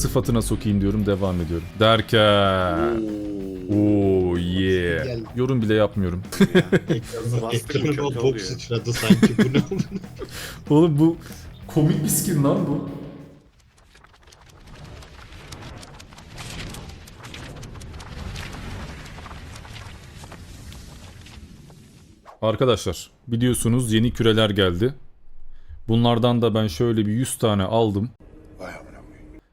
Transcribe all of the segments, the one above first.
Sıfatına sokayım diyorum devam ediyorum. Derken. Oo yeah. Gel. Yorum bile yapmıyorum. Ekranı, Bastı ekranıma kötü bok oluyor. sıçradı sanki bu ne oldu? Oğlum bu komik bir skin lan bu. Arkadaşlar biliyorsunuz yeni küreler geldi. Bunlardan da ben şöyle bir 100 tane aldım.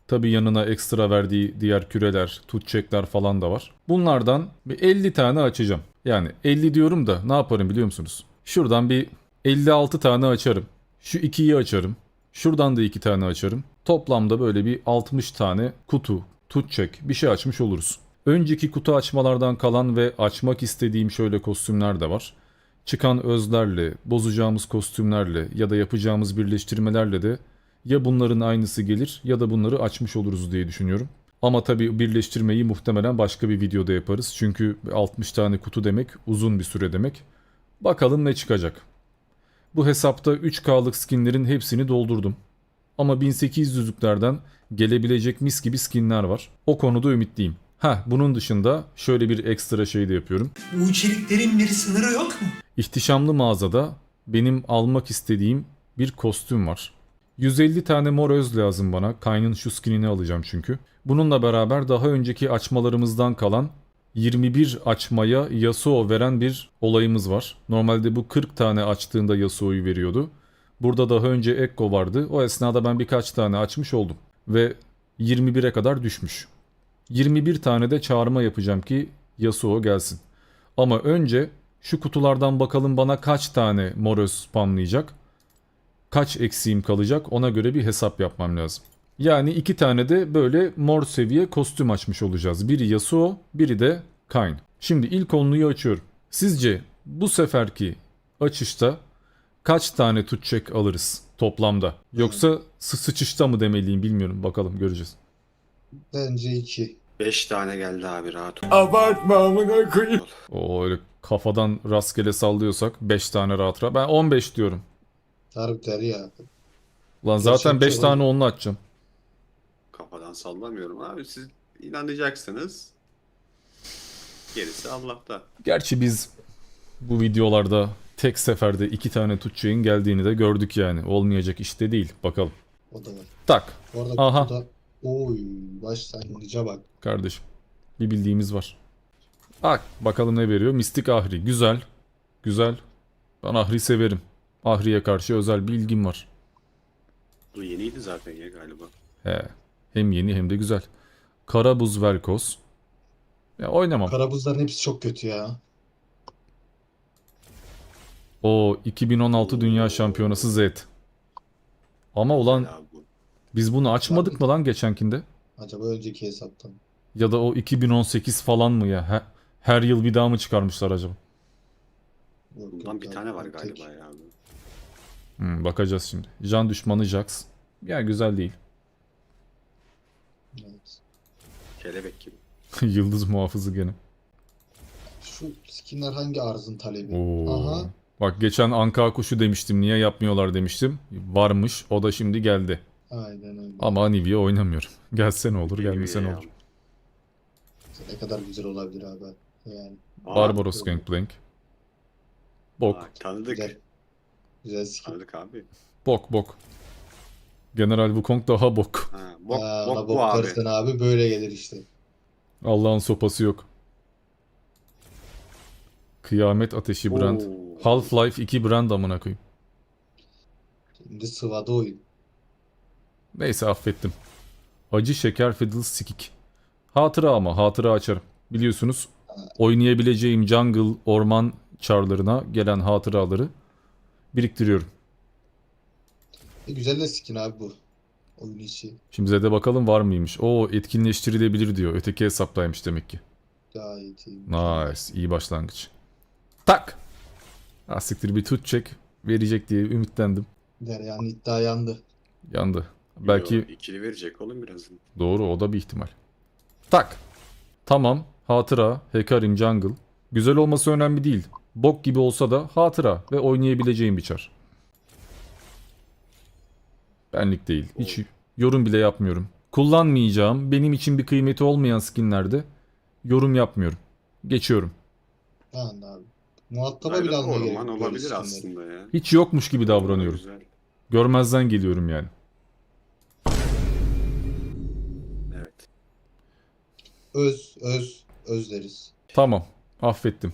Tabi yanına ekstra verdiği diğer küreler, tutçekler falan da var. Bunlardan bir 50 tane açacağım. Yani 50 diyorum da ne yaparım biliyor musunuz? Şuradan bir 56 tane açarım. Şu ikiyi açarım. Şuradan da iki tane açarım. Toplamda böyle bir 60 tane kutu, tutçek bir şey açmış oluruz. Önceki kutu açmalardan kalan ve açmak istediğim şöyle kostümler de var. Çıkan özlerle, bozacağımız kostümlerle ya da yapacağımız birleştirmelerle de ya bunların aynısı gelir ya da bunları açmış oluruz diye düşünüyorum. Ama tabii birleştirmeyi muhtemelen başka bir videoda yaparız. Çünkü 60 tane kutu demek uzun bir süre demek. Bakalım ne çıkacak. Bu hesapta 3K'lık skinlerin hepsini doldurdum. Ama 1800'lüklerden gelebilecek mis gibi skinler var. O konuda ümitliyim. Ha bunun dışında şöyle bir ekstra şey de yapıyorum. Bu içeriklerin bir sınırı yok mu? İhtişamlı mağazada benim almak istediğim bir kostüm var. 150 tane mor öz lazım bana. Kayn'ın şu skinini alacağım çünkü. Bununla beraber daha önceki açmalarımızdan kalan 21 açmaya Yasuo veren bir olayımız var. Normalde bu 40 tane açtığında Yasuo'yu veriyordu. Burada daha önce Ekko vardı. O esnada ben birkaç tane açmış oldum. Ve 21'e kadar düşmüş. 21 tane de çağırma yapacağım ki Yasuo gelsin. Ama önce şu kutulardan bakalım bana kaç tane Moröz spamlayacak. Kaç eksiğim kalacak ona göre bir hesap yapmam lazım. Yani iki tane de böyle mor seviye kostüm açmış olacağız. Biri Yasuo, biri de Kayn. Şimdi ilk onluyu açıyorum. Sizce bu seferki açışta kaç tane tutçek alırız toplamda? Yoksa sı sıçışta mı demeliyim bilmiyorum. Bakalım göreceğiz. Bence iki. 5 tane geldi abi rahat ol. Abartma amına koyayım. O öyle kafadan rastgele sallıyorsak 5 tane rahat rahat. Ben 15 diyorum. Harbiden ya. Lan zaten 5 Gerçekçi tane onlu açacağım. Kafadan sallamıyorum abi. Siz inanacaksınız. Gerisi Allah'ta. Gerçi biz bu videolarda tek seferde iki tane tutçeğin geldiğini de gördük yani. Olmayacak işte değil. Bakalım. O da var. Tak Bu arada Aha. kutuda... Oy başlangıca bak. kardeşim. Bir bildiğimiz var. Bak bakalım ne veriyor. Mistik Ahri. Güzel. Güzel. Ben Ahri severim. Ahri'ye karşı özel bir ilgim var. Bu yeniydi zaten ya galiba. He. Hem yeni hem de güzel. Karabuz Velkos. Ya oynamam. Karabuzların hepsi çok kötü ya. O 2016 Dünya Şampiyonası Z. Ama ulan Ya bu. biz bunu açmadık mı lan geçenkinde? Acaba önceki hesaptan. Ya da o 2018 falan mı ya? Her, her yıl bir daha mı çıkarmışlar acaba? Yok, Bundan yok, bir tane var galiba ya. Hmm, bakacağız şimdi. Can düşmanı Jax. Ya güzel değil. Evet. Kelebek gibi. Yıldız muhafızı gene. Şu skinler hangi arzın talebi? Oo. Aha. Bak geçen anka kuşu demiştim. Niye yapmıyorlar demiştim. Varmış. O da şimdi geldi. Aynen öyle. Ama Anivia oynamıyorum. Gelse ne olur, gelmese ne Ya. olur. Ne kadar güzel olabilir abi. Yani Barbaros Gangplank. Bok. aa, tanıdık. güzel. Güzel skin. Tanıdık abi. Bok bok. General Wukong daha bok. Ha, bok, Aa, bok ona bu abi. karıştın abi böyle gelir işte. Allah'ın sopası yok. Kıyamet ateşi brand. Oo. Half-Life 2 brand amına koyayım. Şimdi sıvada oyun. Neyse affettim. Acı şeker fiddle sikik. Hatıra ama hatıra açarım. Biliyorsunuz oynayabileceğim jungle orman çarlarına gelen hatıraları biriktiriyorum. E, güzel de skin abi bu. Oyun içi. Şimdi de bakalım var mıymış. O etkinleştirilebilir diyor. Öteki hesaptaymış demek ki. Gayet iyi. Nice. iyi başlangıç. Tak. Ha siktir bir tut çek. Verecek diye ümitlendim. Derya'nın iddia yandı. Yandı. Belki Yo, ikili verecek oğlum birazdan. Doğru o da bir ihtimal. Tak. Tamam. Hatıra, Hekarim Jungle. Güzel olması önemli değil. Bok gibi olsa da hatıra ve oynayabileceğim bir çar. Benlik değil. Hiç yorum bile yapmıyorum. kullanmayacağım, benim için bir kıymeti olmayan skinlerde yorum yapmıyorum. Geçiyorum. Yani abi. Muhataba Aynen, bile almaya gerek orman olabilir aslında ya. Hiç yokmuş gibi davranıyorum. Güzel. Görmezden geliyorum yani. Evet. Öz, öz, öz deriz. Tamam. Affettim.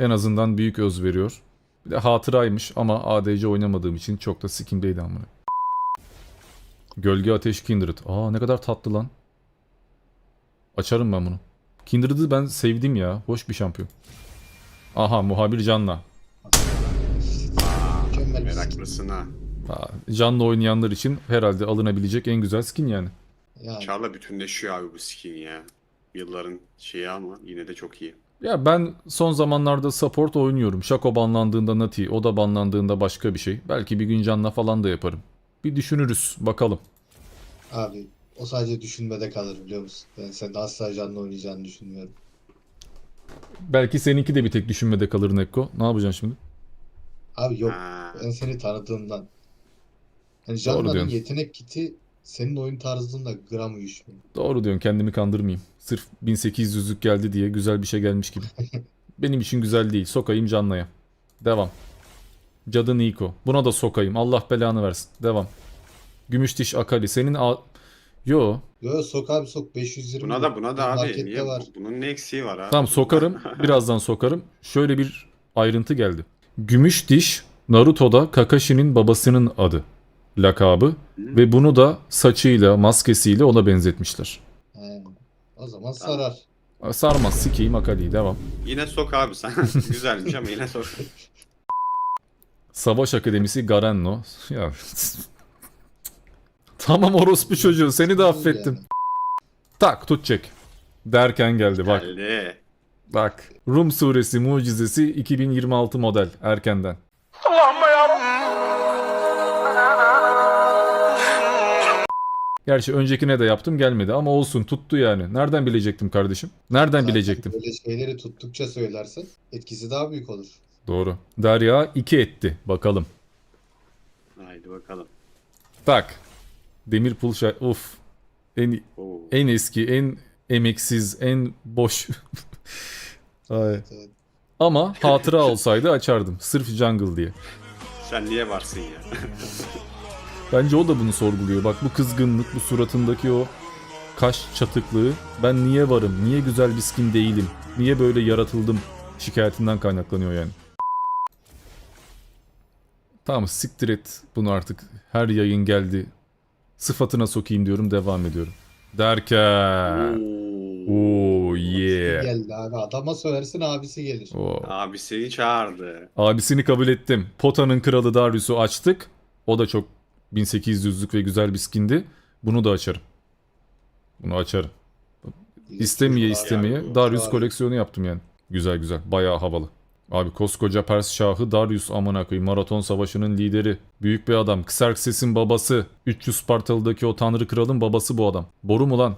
En azından büyük öz veriyor. Bir de hatıraymış ama ADC oynamadığım için çok da sikimdeydi amına. Gölge Ateş Kindred. Aa ne kadar tatlı lan. Açarım ben bunu. Kindred'ı ben sevdim ya. Hoş bir şampiyon. Aha muhabir Can'la. Meraklısın ha. Aa, Can'la oynayanlar için herhalde alınabilecek en güzel skin yani. Yani Char'la bütünleşiyor abi bu skin ya. Yılların şeyi ama yine de çok iyi. Ya ben son zamanlarda support oynuyorum. Shaco banlandığında Nati, o da banlandığında başka bir şey. Belki bir gün Can'la falan da yaparım. Bir düşünürüz bakalım. abi o sadece düşünmede kalır biliyor musun? Ben senin asla canlı oynayacağını düşünmüyorum. Belki seninki de bir tek düşünmede kalır Nekko. Ne yapacaksın şimdi? Abi yok ben seni tanıdığımdan. Hani Doğru diyorsun. yetenek kiti senin oyun tarzında gram uyuşmuyor. Doğru diyorsun kendimi kandırmayayım. Sırf 1800'lük geldi diye güzel bir şey gelmiş gibi. Benim için güzel değil. Sokayım Canla'ya. Devam. Cadı Niko. Buna da sokayım. Allah belanı versin. Devam. Gümüş diş Akali. Senin a... Yo. Yo sok abi sok 520. Buna da buna da abi. Markette Niye? var. Bunun ne eksiği var abi? Tamam sokarım. Birazdan sokarım. Şöyle bir ayrıntı geldi. Gümüş diş Naruto'da Kakashi'nin babasının adı. Lakabı. Ve bunu da saçıyla, maskesiyle ona benzetmişler. He. O zaman sarar. Sarmaz sikeyim Akali'yi. Devam. Yine sok abi sen. Güzelmiş ama yine sok. Savaş Akademisi Garanno. Ya. tamam orospu çocuğu seni de affettim. Yani. Tak tut çek. Derken geldi bak. Geldi. Bak. Rum suresi mucizesi 2026 model erkenden. Gerçi öncekine de yaptım gelmedi ama olsun tuttu yani. Nereden bilecektim kardeşim? Nereden Zaten bilecektim? Böyle şeyleri tuttukça söylersen etkisi daha büyük olur. Doğru. Derya 2 etti. Bakalım. Haydi bakalım. Tak. Demir pul şa- Uf. En Oo. en eski, en emeksiz, en boş. Ay. Evet. Ama hatıra olsaydı açardım. Sırf jungle diye. Sen niye varsın ya? Bence o da bunu sorguluyor. Bak bu kızgınlık, bu suratındaki o kaş çatıklığı. Ben niye varım? Niye güzel bir skin değilim? Niye böyle yaratıldım? Şikayetinden kaynaklanıyor yani. Tamam siktir et bunu artık. Her yayın geldi. Sıfatına sokayım diyorum devam ediyorum. Derken. Oo yeah. Geldi abi. Adama söylersin abisi gelir. Oo. Abi seni çağırdı. Abisini kabul ettim. Pota'nın kralı Darius'u açtık. O da çok 1800'lük ve güzel bir skindi. Bunu da açarım. Bunu açarım. İstemeye istemeye abi, Darius abi. koleksiyonu yaptım yani. Güzel güzel. Bayağı havalı. Abi koskoca Pers Şahı Darius amına koyayım. Maraton Savaşı'nın lideri. Büyük bir adam. Xerxes'in babası. 300 Spartalı'daki o tanrı kralın babası bu adam. Boru mu lan?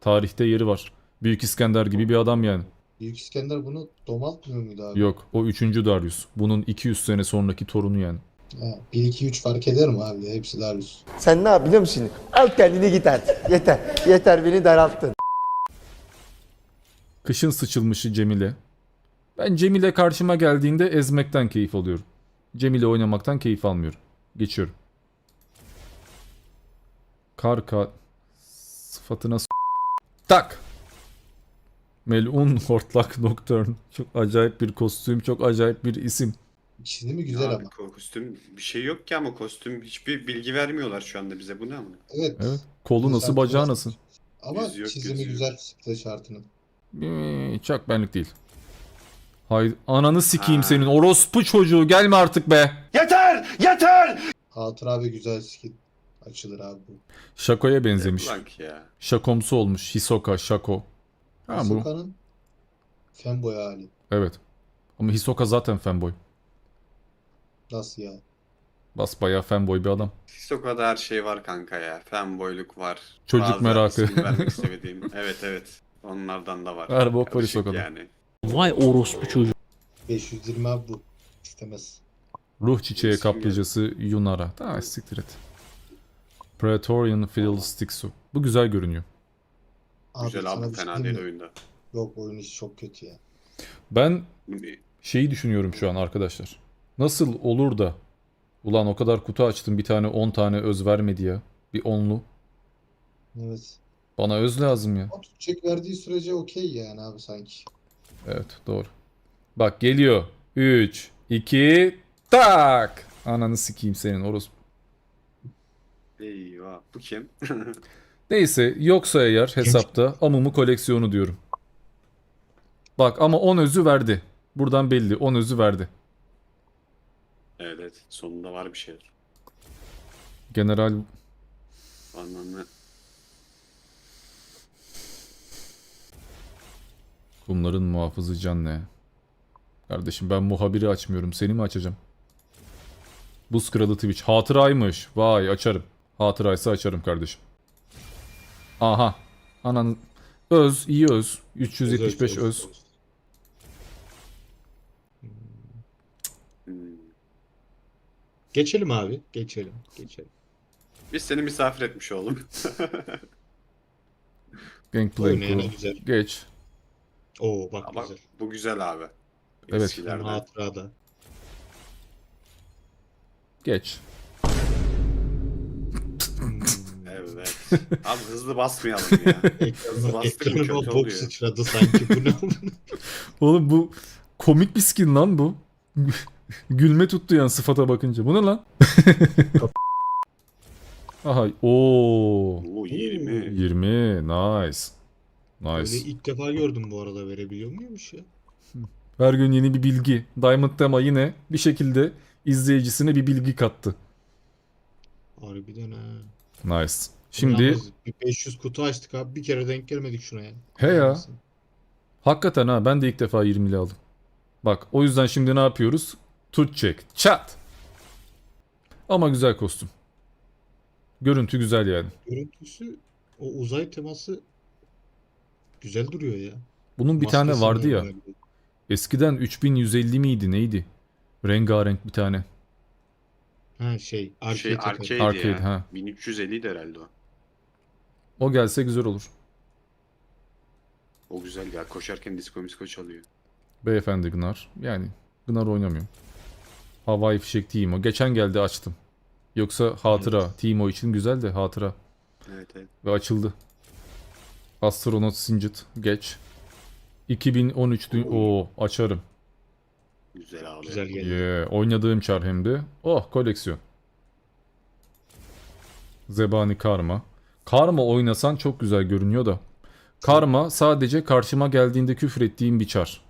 Tarihte yeri var. Büyük İskender gibi bir adam yani. Büyük İskender bunu domaltmıyor muydu abi? Yok o 3. Darius. Bunun 200 sene sonraki torunu yani. Ha, 1 2 3 fark eder mi abi? Hepsi Darius. Sen ne yap biliyor musun? Al kendini git artık. Yeter. Yeter beni daralttın. Kışın sıçılmışı Cemile. Ben Cemile karşıma geldiğinde ezmekten keyif alıyorum. Cemile oynamaktan keyif almıyorum. Geçiyorum. Karka sıfatına s- Tak. Melun Hortlak Nocturne. Çok acayip bir kostüm, çok acayip bir isim. Çizimi güzel Abi ama. ko- kostüm bir şey yok ki ama kostüm hiçbir bilgi vermiyorlar şu anda bize. Bu ne ama? Evet. Evet. Kolu nasıl, bacağı nasıl? Ama Yüzü yok, çizimi gözü güzel spre şartının. Ee, çok benlik değil. Hay ananı sikeyim Ha. senin orospu çocuğu gelme artık be. Yeter! Yeter! Hatıra abi güzel skin. Açılır abi bu. Şako'ya benzemiş. Blank ya. Şakomsu olmuş. Hisoka, Şako. Ha bu. Ahsoka'nın fanboy hali. Evet. Ama Hisoka zaten fanboy. Nasıl ya? Basbayağı fanboy bir adam. Hisoko'da her şey var kanka ya. Fanboyluk var. Çocuk Bazı merakı. isim vermek istemediğim. Evet evet. Onlardan da var. Her bok var Karışık Hisoko'da. Yani. Vay orospu çocuğu. 520 abi bu. İstemez. Ruh çiçeği İsim kaplıcası Yunara. Tamam siktir et. Praetorian Fiddlesticks'u. Bu güzel görünüyor. Abi Güzel sana abi bir şey fena diyeyim değil mi? oyunda. Yok oyun işi çok kötü ya. Ben şeyi düşünüyorum şu an arkadaşlar. Nasıl olur da ulan o kadar kutu açtım bir tane 10 tane öz vermedi ya. Bir onlu. Evet. Bana öz lazım ya. O tutacak verdiği sürece okey yani abi sanki. Evet doğru. Bak geliyor. 3, 2, tak. Ananı sikeyim senin orospu. Eyvah. Bu kim? Neyse yoksa eğer hesapta amumu koleksiyonu diyorum. Bak ama 10 özü verdi. Buradan belli 10 özü verdi. Evet evet. Sonunda var bir şeyler. General Anlamlı. bunların muhafızı can ne? Kardeşim ben muhabiri açmıyorum. Seni mi açacağım? Buz kralı Twitch. Hatıraymış. Vay açarım. Hatıraysa açarım kardeşim. Aha. Ananın. Öz. iyi öz. 375 öz. Geçelim abi. Geçelim. Geçelim. Biz seni misafir etmiş oğlum. Gangplank Oynayana güzel. Geç. Oo bak Ama güzel. bu güzel abi. Evet. Eskilerden. Hatırada. Geç. Evet. Abi hızlı basmayalım ya. Ekranına, Bastık mı kötü bok oluyor. sıçradı sanki. Bu ne? Oğlum bu komik bir skin lan bu. Gülme tuttu yani sıfata bakınca. Bu ne lan? Aha. Oo. Oo 20. 20. Nice. Öyle Nice. ilk defa gördüm bu arada. Verebiliyor muymuş ya? Her gün yeni bir bilgi. Diamond Tema yine bir şekilde izleyicisine bir bilgi kattı. Harbiden ha. Nice. Şimdi Yalnız bir 500 kutu açtık abi. Bir kere denk gelmedik şuna ya. He ya. hakikaten ha ben de ilk defa 20'li aldım. Bak o yüzden şimdi ne yapıyoruz? Tut çek. Çat. Ama güzel kostüm. Görüntü güzel yani. Görüntüsü o uzay teması güzel duruyor ya. Bunun bir tane Maskesi vardı ya. normal. Eskiden 3150 miydi neydi? Rengarenk bir tane. Ha şey. Arcade Şey arcade, Arcade, ya. ha. 1350 de herhalde o. O gelse güzel olur. O güzel ya. Koşarken disco misko çalıyor. Beyefendi Gnar. Yani Gnar oynamıyor. Havai fişek Timo. Geçen geldi açtım. Yoksa hatıra. Timo için güzel de hatıra. Evet evet. Ve açıldı. Astronaut Singed. Geç. 2013 dü- Oo açarım. Güzel abi. Güzel geldi. Yeah. Oynadığım çar hem de. Oh koleksiyon. Zebani Karma. Karma oynasan çok güzel görünüyor da. Karma sadece karşıma geldiğinde küfür ettiğim bir çar.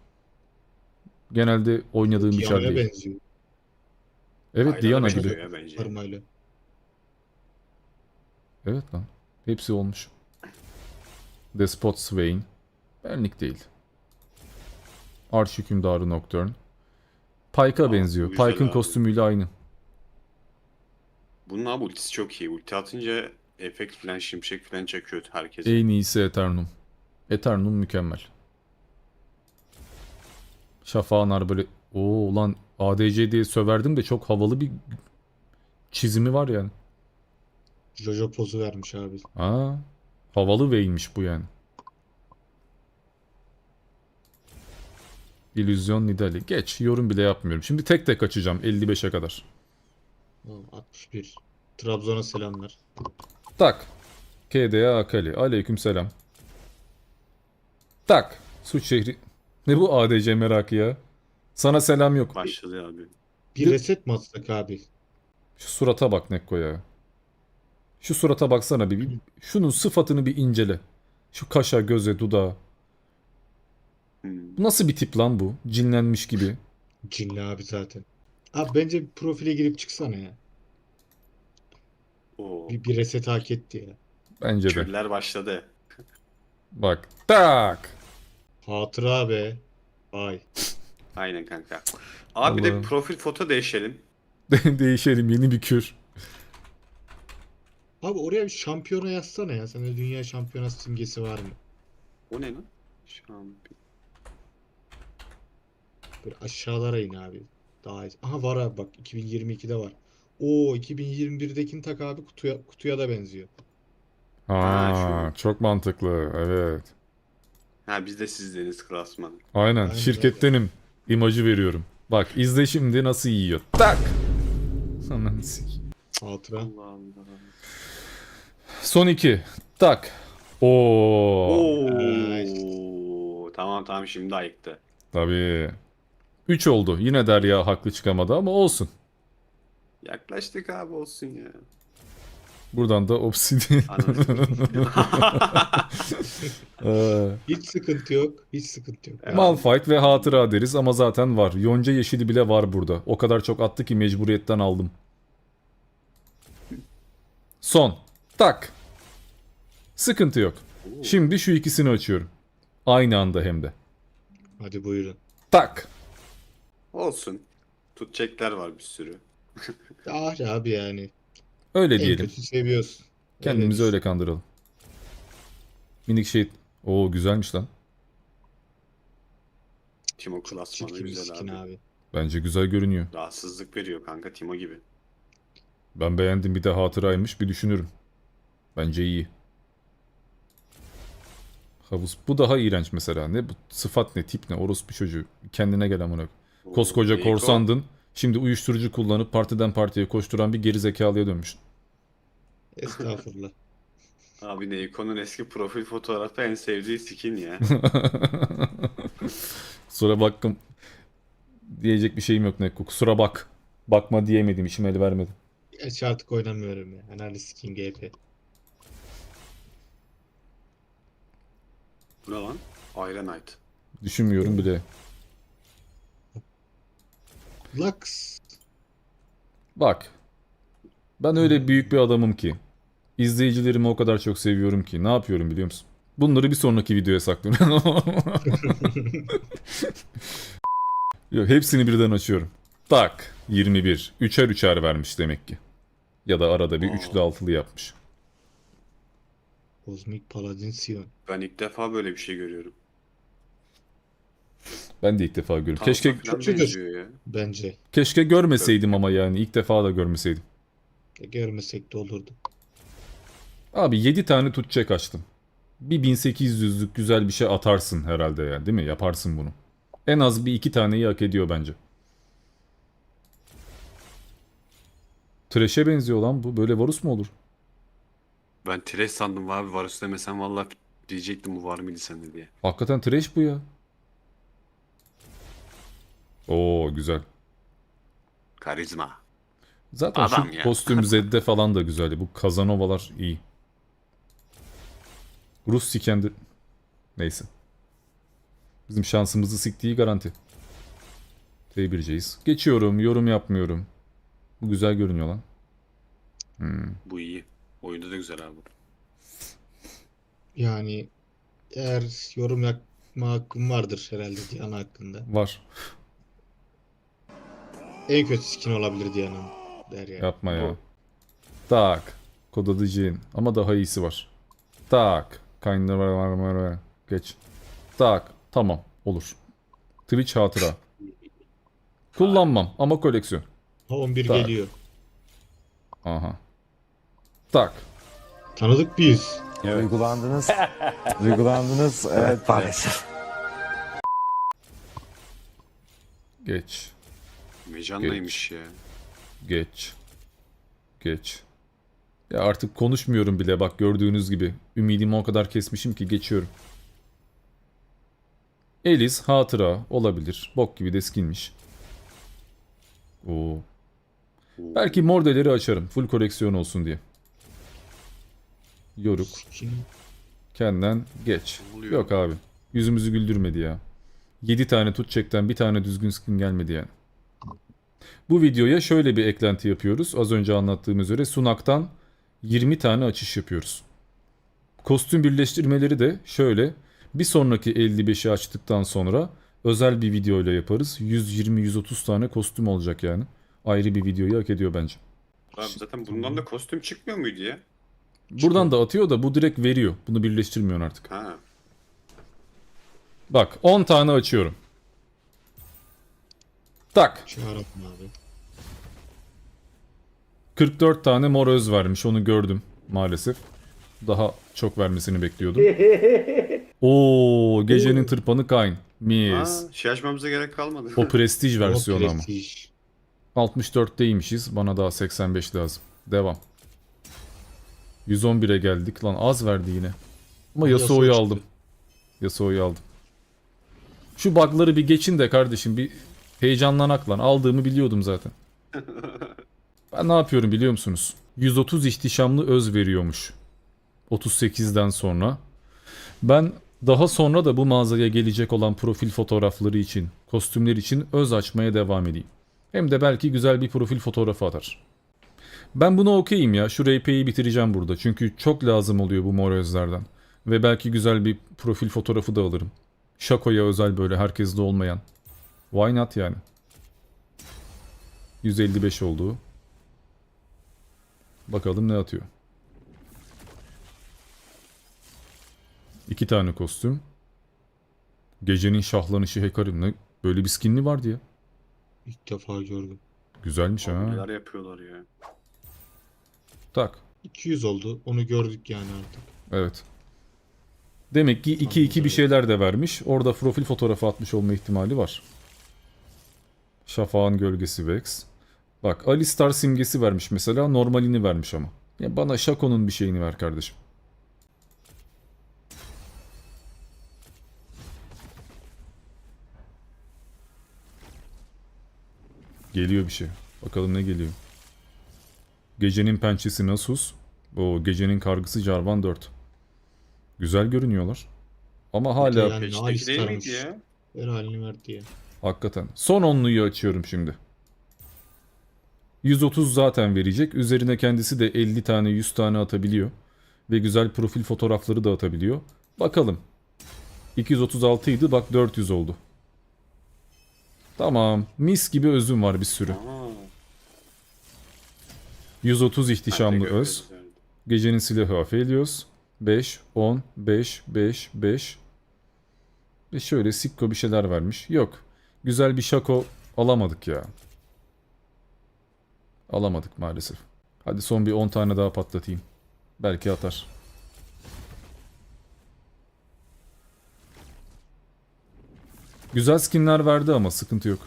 Genelde oynadığım bir çar değil. benziyor. Evet Aynen Diana gibi. ya bence. Parmayla. Evet lan. Hepsi olmuş. Despot Swain. Benlik değil. Arş hükümdarı Nocturne. Pike'a Aa, benziyor. bu güzel Pike'ın abi. kostümüyle aynı. Bunun abi ultisi çok iyi. Ulti atınca efekt falan şimşek falan çekiyor herkes. En iyisi Eternum. Eternum mükemmel. Şafağın arbale... Oo ulan ADC diye söverdim de çok havalı bir çizimi var yani. Jojo pozu vermiş abi. Aa, havalı Vayne'miş bu yani. İllüzyon Nidali. Geç. Yorum bile yapmıyorum. Şimdi tek tek açacağım 55'e kadar. Tamam, 61. Trabzon'a selamlar. Tak. KDA Akali. Aleyküm selam. Tak. Suç şehri. Ne bu ADC merakı ya? Sana selam yok. Başladı abi. Bir reset mi atsak abi? Şu surata bak Nekko ya. Şu surata baksana bir. bir- Şunun sıfatını bir incele. Şu kaşa, göze, dudağa. Hmm. Bu nasıl bir tip lan bu? Cinlenmiş gibi. Cinli abi zaten. Abi bence bir profile girip çıksana ya. Oo. Bir, bir reset hak etti ya. Bence de. Küller başladı. Bak. Tak. Hatıra be. Ay. Aynen kanka. Abi bir de profil foto değişelim. Değişelim yeni bir kür. Abi oraya bir şampiyona yazsana ya. Sende dünya şampiyonası simgesi var mı? O ne lan? Şampiyon. Böyle aşağılara in abi. Daha iyi. Aha var abi bak 2022'de var. O 2021'dekini tak abi kutuya kutuya da benziyor. Ha, Ha, çok mantıklı. Evet. Ha biz de sizdeniz klasman. Aynen. Aynen. Şirkettenim. İmajı veriyorum. Bak izle şimdi nasıl yiyor. Tak. Ananı sik. Hatıra. Son iki. Tak. Oo. Oo. Tamam tamam şimdi ayıktı. Tabii. 3 oldu. Yine Derya haklı çıkamadı ama olsun. Yaklaştık abi olsun ya. Buradan da Obsidian. Hiç sıkıntı yok. Hiç sıkıntı yok. Evet. Malphite ve hatıra deriz ama zaten var. Yonca yeşili bile var burada. O kadar çok attı ki mecburiyetten aldım. Son. Tak. Sıkıntı yok. Şimdi şu ikisini açıyorum. Aynı anda hem de. Hadi buyurun. Tak. olsun. Tutacaklar var bir sürü. Ah abi yani. Öyle En diyelim. kötü seviyorsun. Kendimizi Öyle öyle kandıralım. Minik şey. Oo güzelmiş lan. Timo klasmanı Çirkin güzel abi. abi. Bence güzel görünüyor. Rahatsızlık veriyor kanka Timo gibi. Ben beğendim bir de hatıraymış bir düşünürüm. Bence iyi. Havuz. Bu daha iğrenç mesela. Ne bu sıfat ne tip ne orospu çocuğu. Kendine gel amına. Koskoca Eiko. korsandın. Şimdi uyuşturucu kullanıp partiden partiye koşturan bir geri zekalıya dönmüşsün. Estağfurullah. Abi Neiko'nun eski profil fotoğrafı en sevdiği skin ya. Sonra baktım. Diyecek bir şeyim yok ne kusura bak. Bakma diyemedim işim el vermedi. Gerçi artık oynamıyorum ya. Analiz skin GP. Bu ne lan? Iron Knight. Düşünmüyorum bile. Lux. Bak. Ben öyle büyük bir adamım ki. İzleyicilerimi o kadar çok seviyorum ki. Ne yapıyorum biliyor musun? Bunları bir sonraki videoya saklıyorum. Yok, hepsini birden açıyorum. Tak. 21. Üçer üçer vermiş demek ki. Ya da arada bir Aa. üçlü altılı yapmış. Cosmic Paladin Sion. Ben ilk defa böyle bir şey görüyorum. Ben de ilk defa görüyorum. Keşke falan Çok benziyor ya. Bence. keşke görmeseydim ama yani ilk defa da görmeseydim. Görmesek de olurdu. Abi 7 tane tutacak açtım. Bir 1800'lük güzel bir şey atarsın herhalde ya değil mi? Yaparsın bunu. En az bir iki taneyi hak ediyor bence. Trash'e benziyor lan bu. Böyle Varus mu olur? Ben Thresh sandım abi Varus demesen valla diyecektim bu var mıydı sende diye. Hakikaten trash bu ya. Oo güzel. Karizma. Zaten Adam şu ya. kostüm Zedde falan da güzeldi. Bu Kazanovalar iyi. Rus sikendi... Neyse. Bizim şansımızı siktiği garanti. T1'ceyiz. Geçiyorum. Yorum yapmıyorum. Bu güzel görünüyor lan. Hmm. Bu iyi. Oyunda da güzel abi. Yani eğer yorum yapma hakkım vardır herhalde Diana hakkında. Var. En kötü skin olabilir Diana'nın der yani. Yapma ya. Tak. Kod adı. Ama daha iyisi var. Tak. Kaynlar var var var var. Geç. Tak. Tamam. Olur. Twitch hatıra. Kullanmam ama koleksiyon. Ha 11 Tak. geliyor. Aha. Tak. Tanıdık biz. Duygulandınız. Duygulandınız. Evet maalesef. Geç. Mecan neymiş ya? Geç. Geç. Ya artık konuşmuyorum bile bak gördüğünüz gibi. Ümidimi o kadar kesmişim ki geçiyorum. Elis hatıra olabilir. Bok gibi de skinmiş. Oo. Belki mordeleri açarım. Full koleksiyon olsun diye. Yoruk. Kendinden geç. Oluyor? Yok abi. Yüzümüzü güldürmedi ya. 7 tane tutacaktan bir tane düzgün skin gelmedi yani. Bu videoya şöyle bir eklenti yapıyoruz. Az önce anlattığım üzere Sunak'tan 20 tane açış yapıyoruz. Kostüm birleştirmeleri de şöyle. Bir sonraki 55'i açtıktan sonra özel bir videoyla yaparız. 120-130 tane kostüm olacak yani. Ayrı bir videoyu hak ediyor bence. Abi zaten bundan da kostüm çıkmıyor muydu ya? Buradan da atıyor da bu direkt veriyor. Bunu birleştirmiyor artık. Ha. Bak 10 tane açıyorum. Tak. Çağıralım abi. 44 tane mor öz vermiş onu gördüm maalesef. Daha çok vermesini bekliyordum. Oo gecenin tırpanı Kayn. Mis. Aa, şey açmamıza gerek kalmadı. O prestij versiyonu ama. prestij. 64'teymişiz. Bana daha 85 lazım. Devam. 111'e geldik. Lan az verdi yine. Ama Yasuo Yasuo'yu çıktı. aldım. Yasuo'yu aldım. Şu bug'ları bir geçin de kardeşim bir heyecanlanak lan. Aldığımı biliyordum zaten. Ben ne yapıyorum biliyor musunuz? 130 ihtişamlı öz veriyormuş. 38'den sonra. Ben daha sonra da bu mağazaya gelecek olan profil fotoğrafları için, kostümler için öz açmaya devam edeyim. Hem de belki güzel bir profil fotoğrafı atar. Ben buna okeyim ya. Şu RP'yi bitireceğim burada. Çünkü çok lazım oluyor bu mor özlerden. Ve belki güzel bir profil fotoğrafı da alırım. Şakoya özel böyle herkeste olmayan. Why not yani? 155 oldu. Bakalım ne atıyor. İki tane kostüm. Gecenin şahlanışı Hekarim ne? Böyle bir skinli vardı ya. İlk defa gördüm. Güzelmiş ha. Neler yapıyorlar ya. Tak. 200 oldu. Onu gördük yani artık. Evet. Demek ki 2-2 bir şeyler de vermiş. Orada profil fotoğrafı atmış olma ihtimali var. Şafağın gölgesi Vex. Bak Alistar simgesi vermiş mesela. Normalini vermiş ama. Ya bana Shaco'nun bir şeyini ver kardeşim. Geliyor bir şey. Bakalım ne geliyor. Gecenin pençesi Nasus. O gecenin kargısı Jarvan 4. Güzel görünüyorlar. Ama hala Yani Peşteki değil miydi ya? Ver halini ver diye. Hakikaten. Son onluyu açıyorum şimdi. 130 zaten verecek. Üzerine kendisi de 50 tane 100 tane atabiliyor. Ve güzel profil fotoğrafları da atabiliyor. Bakalım. 236 idi bak 400 oldu. Tamam. Mis gibi özüm var bir sürü. Aa, 130 ihtişamlı öz. Gecenin silahı Aphelios. 5, 10, 5, 5, 5. Ve şöyle Sikko bir şeyler vermiş. Yok. Güzel bir şako alamadık ya. Alamadık maalesef. Hadi son bir 10 tane daha patlatayım. Belki atar. Güzel skinler verdi ama sıkıntı yok.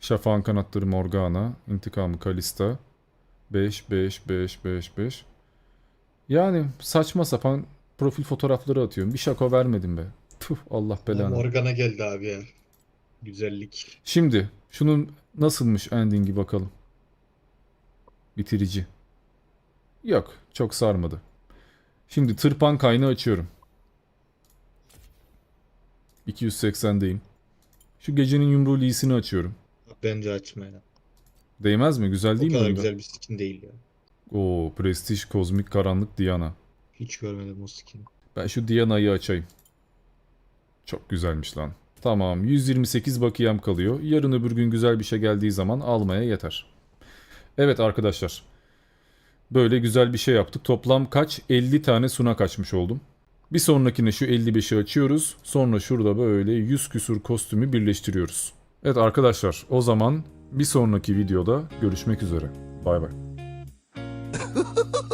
Şafağın kanatları Morgana, intikamı Kalista. 5, 5, 5, 5, 5. Yani saçma sapan profil fotoğrafları atıyorum. Bir şako vermedim be. Tuh Allah belanı. Morgana geldi abi ya. Güzellik. Şimdi şunun nasılmış endingi bakalım. Bitirici. Yok çok sarmadı. Şimdi tırpan kaynağı açıyorum. 280'deyim. Şu gecenin yumruğu iyisini açıyorum. Bence açmaya. Değmez mi? Güzel O değil mi? kadar oyunda? güzel bir skin değil ya. Oo, prestij, kozmik, karanlık, Diana. Hiç görmedim o skin. Ben şu Diana'yı açayım. Çok güzelmiş lan. Tamam 128 bakiyem kalıyor. Yarın öbür gün güzel bir şey geldiği zaman almaya yeter. Evet arkadaşlar. Böyle güzel bir şey yaptık. Toplam kaç? 50 tane suna kaçmış oldum. Bir sonrakine şu 55'i açıyoruz. Sonra şurada böyle 100 küsur kostümü birleştiriyoruz. Evet arkadaşlar o zaman bir sonraki videoda görüşmek üzere. Bay bay.